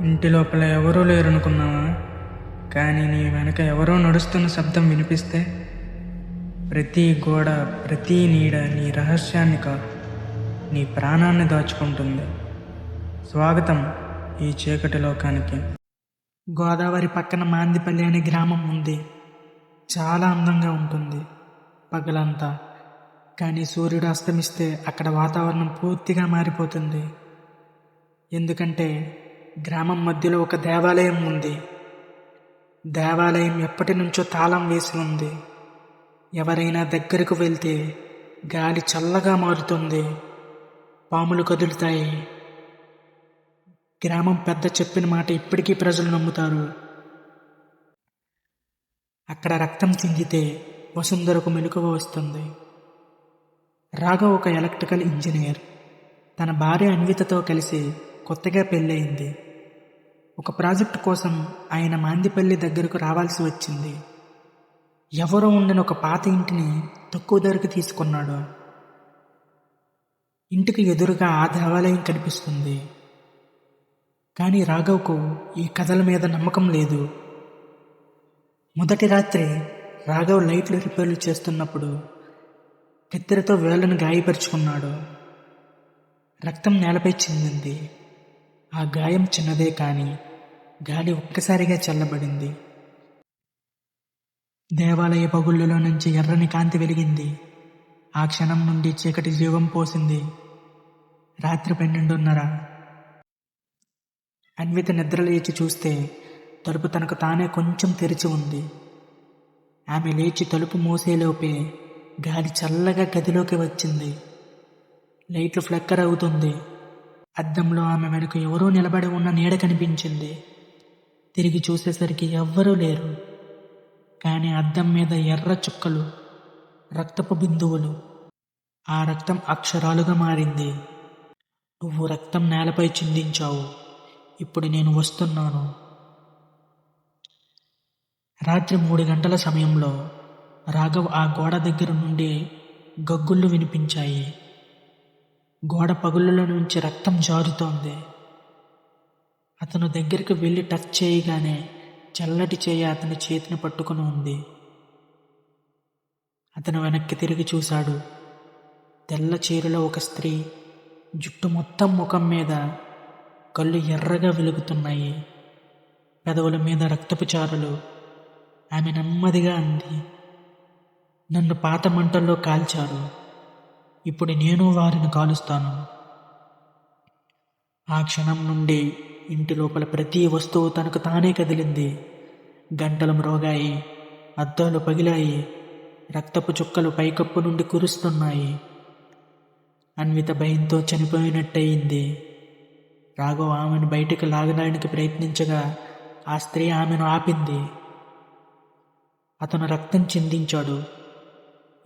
ఇంటి లోపల ఎవరూ లేరనుకున్నావా? కానీ నీ వెనక ఎవరో నడుస్తున్న శబ్దం వినిపిస్తే ప్రతి గోడ ప్రతి నీడ నీ రహస్యాన్ని కా నీ ప్రాణాన్ని దాచుకుంటుంది. స్వాగతం ఈ చీకటి లోకానికి. గోదావరి పక్కన మాందిపల్లి అనే గ్రామం ఉంది. చాలా అందంగా ఉంటుంది పగలంతా. కానీ సూర్యుడు అస్తమిస్తే అక్కడ వాతావరణం పూర్తిగా మారిపోతుంది. ఎందుకంటే గ్రామం మధ్యలో ఒక దేవాలయం ఉంది. దేవాలయం ఎప్పటి నుంచో తాళం వేసి ఉంది. ఎవరైనా దగ్గరకు వెళ్తే గాలి చల్లగా మారుతుంది. పాములు కదులుతాయి. గ్రామం పెద్ద చెప్పిన మాట ఇప్పటికీ ప్రజలు నమ్ముతారు. అక్కడ రక్తం చిందితే వసుంధరకు మెలకువ వస్తుంది. రాఘవ్ ఒక ఎలక్ట్రికల్ ఇంజనీర్. తన భార్య అన్వితతో కలిసి కొత్తగా పెళ్ళయింది. ఒక ప్రాజెక్టు కోసం ఆయన మాందిపల్లి దగ్గరకు రావాల్సి వచ్చింది. ఎవరో ఉండని ఒక పాత ఇంటిని తక్కువ ధరకు తీసుకున్నాడు. ఇంటికి ఎదురుగా ఆ దేవాలయం కనిపిస్తుంది. కానీ రాఘవ్కు ఈ కథల మీద నమ్మకం లేదు. మొదటి రాత్రి రాఘవ్ లైట్లు రిపేర్లు చేస్తున్నప్పుడు కత్తెరతో వేళ్ళను గాయపరుచుకున్నాడు. రక్తం నేలపై చెందింది ఆ గాయం చిన్నదే కానీ గాలి ఒక్కసారిగా చల్లబడింది. దేవాలయ పగుళ్ళలో నుంచి ఎర్రని కాంతి వెలిగింది. ఆ క్షణం నుండి చీకటి జీవం పోసింది. రాత్రి పన్నెండున్నర. అన్విత నిద్ర లేచి చూస్తే తలుపు తనకు తానే కొంచెం తెరిచి ఉంది. ఆమె లేచి తలుపు మూసేలోపే గాలి చల్లగా గదిలోకి వచ్చింది. లైట్లు ఫ్లక్కర్ అవుతుంది. అద్దంలో ఆమె వెనుక ఎవరో నిలబడి ఉన్న నీడ కనిపించింది. తిరిగి చూసేసరికి ఎవ్వరూ లేరు. కానీ అద్దం మీద ఎర్ర చుక్కలు రక్తపు బిందువులు. ఆ రక్తం అక్షరాలుగా మారింది. నువ్వు రక్తం నేలపై చిందించావు. ఇప్పుడు నేను వస్తున్నాను. రాత్రి మూడు గంటల సమయంలో రాఘవ్ ఆ గోడ దగ్గర నుండి గగ్గుళ్ళు వినిపించాయి. గోడ పగుళ్ళలో నుంచి రక్తం జారుతోంది. అతను దగ్గరికి వెళ్ళి టచ్ చేయగానే చల్లటి చేయ అతని చేతిని పట్టుకుని ఉంది. అతను వెనక్కి తిరిగి చూశాడు. తెల్ల చీరలో ఒక స్త్రీ జుట్టు మొత్తం ముఖం మీద కళ్ళు ఎర్రగా వెలుగుతున్నాయి. పెదవుల మీద రక్తపు చారులు ఆమె నెమ్మదిగా అంది నన్ను పాత మంటల్లో కాల్చారు. ఇప్పుడు నేను వారిని కాలుస్తాను. ఆ క్షణం నుండి ఇంటి లోపల ప్రతి వస్తువు తనకు తానే కదిలింది. గంటలు మ్రోగాయి అద్దాలు పగిలాయి రక్తపు చుక్కలు పైకప్పు నుండి కురుస్తున్నాయి. అన్విత భయంతో చనిపోయినట్టయింది. రాఘవ్ ఆమెను బయటకు లాగడానికి ప్రయత్నించగా ఆ స్త్రీ ఆమెను ఆపింది. అతను రక్తం చిందించాడు.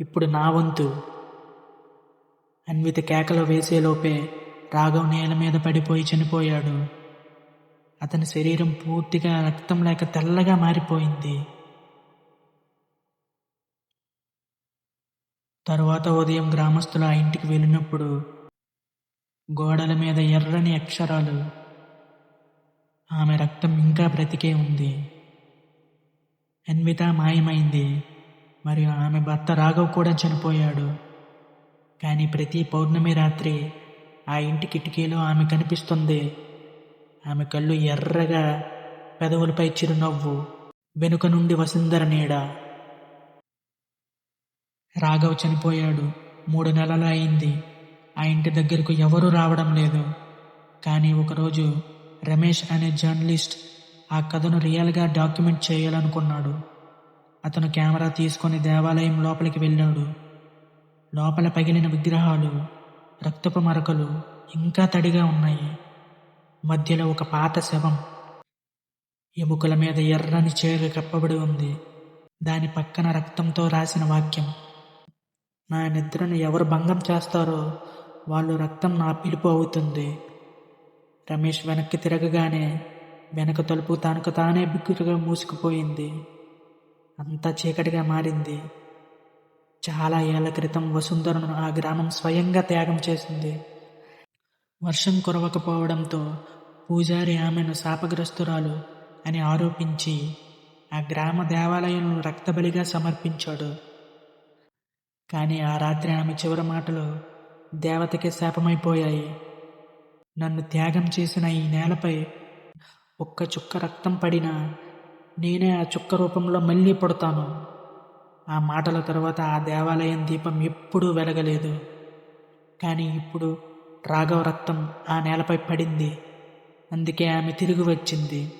ఇప్పుడు నా వంతు. అన్విత కేకలు వేసేలోపే రాఘవ్ నేల మీద పడిపోయి చనిపోయాడు. అతని శరీరం పూర్తిగా రక్తం లేక తెల్లగా మారిపోయింది. తరువాత ఉదయం గ్రామస్తులు ఆ ఇంటికి వెళ్ళినప్పుడు గోడల మీద ఎర్రని అక్షరాలు ఆమె రక్తం ఇంకా బ్రతికే ఉంది. అన్విత మాయమైంది మరియు ఆమె భర్త రాఘవ్ కూడా చనిపోయాడు. కానీ ప్రతి పౌర్ణమి రాత్రి ఆ ఇంటి కిటికీలో ఆమె కనిపిస్తుంది. ఆమె కళ్ళు ఎర్రగా పెదవులపై చిరునవ్వు వెనుక నుండి వసుంధర నీడ. రాఘవ్ చనిపోయాడు. మూడు నెలలు అయింది. ఆ ఇంటి దగ్గరకు ఎవరూ రావడం లేదు. కానీ ఒకరోజు రమేష్ అనే జర్నలిస్ట్ ఆ కథను రియల్గా డాక్యుమెంట్ చేయాలనుకున్నాడు. అతను కెమెరా తీసుకొని దేవాలయం లోపలికి వెళ్ళాడు. లోపల పగిలిన విగ్రహాలు రక్తపు మరకలు ఇంకా తడిగా ఉన్నాయి. మధ్యలో ఒక పాత శవం ఎముకల మీద ఎర్రని చేరు కప్పబడి ఉంది. దాని పక్కన రక్తంతో రాసిన వాక్యం. నా నిద్రను ఎవరు భంగం చేస్తారో వాళ్ళు రక్తం నా పిలుపు అవుతుంది. రమేష్ వెనక్కి తిరగగానే వెనక తలుపు తనకు తానే బిగ్గురుగా మూసుకుపోయింది. అంతా చీకటిగా మారింది. చాలా ఏళ్ళ క్రితం వసుంధరను ఆ గ్రామం స్వయంగా త్యాగం చేసింది. వర్షం కురవకపోవడంతో పూజారి ఆమెను శాపగ్రస్తురాలు అని ఆరోపించి ఆ గ్రామ దేవాలయంలో రక్తబలిగా సమర్పించాడు. కానీ ఆ రాత్రి ఆమె చివరి మాటలు దేవతకి శాపమైపోయాయి. నన్ను త్యాగం చేసిన ఈ నేలపై ఒక్క చుక్క రక్తం పడినా నేనే ఆ చుక్క రూపంలో మళ్ళీ పుడతాను. ఆ మాటల తర్వాత ఆ దేవాలయం దీపం ఎప్పుడూ వెలగలేదు. కానీ ఇప్పుడు రాఘవ రక్తం ఆ నేలపై పడింది. అందుకే ఆమె తిరిగి వచ్చింది.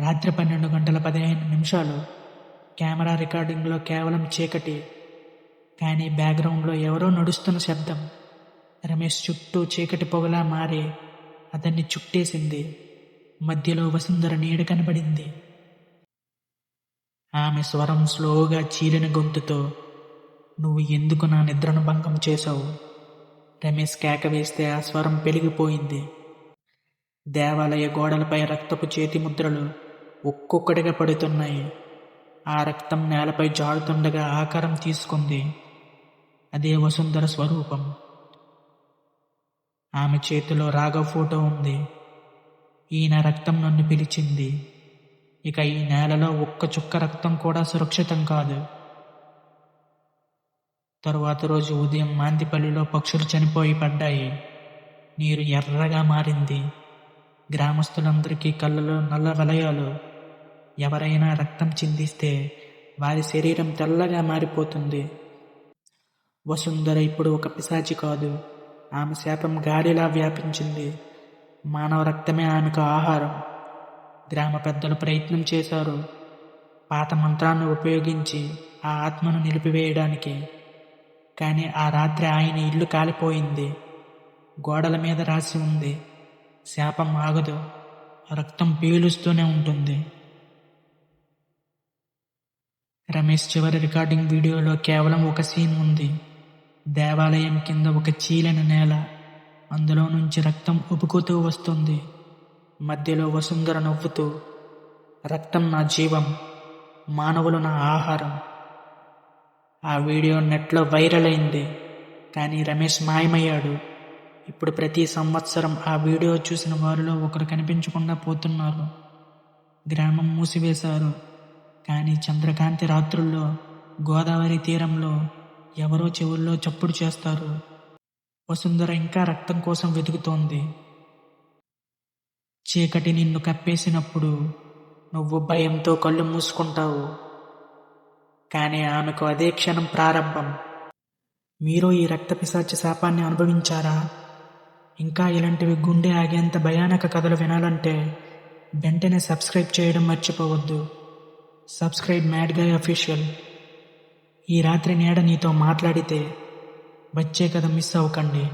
రాత్రి పన్నెండు గంటల పదిహేను నిమిషాలు కెమెరా రికార్డింగ్లో కేవలం చీకటి. కానీ బ్యాక్గ్రౌండ్లో ఎవరో నడుస్తున్న శబ్దం. రమేష్ చుట్టూ చీకటి పొగలా మారి అతన్ని చుట్టేసింది. మధ్యలో వసుంధర నీడ కనబడింది. ఆమె స్వరం స్లోగా చీలిన గొంతుతో నువ్వు ఎందుకు నా నిద్రను భంగం చేశావు? రమేష్ కేక వేస్తే ఆ స్వరం పెరిగిపోయింది. దేవాలయ గోడలపై రక్తపు చేతి ముద్రలు ఒక్కొక్కటిగా పడుతున్నాయి. ఆ రక్తం నేలపై జారుతుండగా ఆకారం తీసుకుంది. అదే వసుంధర స్వరూపం. ఆమె చేతిలో రాఘవ్ ఫోటో ఉంది. ఈయన రక్తం నన్ను పిలిచింది. ఇక ఈ నేలలో ఒక్క చుక్క రక్తం కూడా సురక్షితం కాదు. తరువాత రోజు ఉదయం మాంతిపల్లిలో పక్షులు చనిపోయి పడ్డాయి. నీరు ఎర్రగా మారింది. గ్రామస్తులందరికీ కళ్ళలో నల్ల వలయాలు. ఎవరైనా రక్తం చిందిస్తే వారి శరీరం తెల్లగా మారిపోతుంది. వసుంధర ఇప్పుడు ఒక పిశాచి కాదు. ఆమె శాపం గాలిలా వ్యాపించింది. మానవ రక్తమే ఆమెకు ఆహారం. గ్రామ పెద్దలు ప్రయత్నం చేశారు. పాత మంత్రాన్ని ఉపయోగించి ఆ ఆత్మను నిలిపివేయడానికి. కానీ ఆ రాత్రి ఆయన ఇల్లు కాలిపోయింది. గోడల మీద రాసి ఉంది. శాపం ఆగదు. రక్తం పీలుస్తూనే ఉంటుంది. రమేష్ చివరి రికార్డింగ్ వీడియోలో కేవలం ఒక సీన్ ఉంది. దేవాలయం కింద ఒక చీలిన నేల. అందులో నుంచి రక్తం ఉబుకుతూ వస్తుంది. మధ్యలో వసుంధర నవ్వుతూ రక్తం నా జీవం మానవులు నా ఆహారం. ఆ వీడియో నెట్లో వైరల్ అయింది. కానీ రమేష్ మాయమయ్యాడు. ఇప్పుడు ప్రతి సంవత్సరం ఆ వీడియో చూసిన వారిలో ఒకరు కనిపించకుండా పోతున్నారు. గ్రామం మూసివేశారు. కానీ చంద్రకాంతి రాత్రుల్లో గోదావరి తీరంలో ఎవరో చెవుల్లో చప్పుడు చేస్తారు. వసుంధర ఇంకా రక్తం కోసం వెతుకుతోంది. చీకటి నిన్ను కప్పేసినప్పుడు నువ్వు భయంతో కళ్ళు మూసుకుంటావు. కానీ ఆమెకు అదే క్షణం ప్రారంభం. మీరు ఈ రక్తపిశాచ శాపాన్ని అనుభవించారా? ఇంకా ఇలాంటివి గుండె ఆగేంత భయానక కథలు వినాలంటే వెంటనే సబ్స్క్రైబ్ చేయడం మర్చిపోవద్దు. Subscribe mad guy official. ఈ రాత్రి నేడ నీతో మాట్లాడితే వచ్చే కథ మిస్ అవ్వకండి.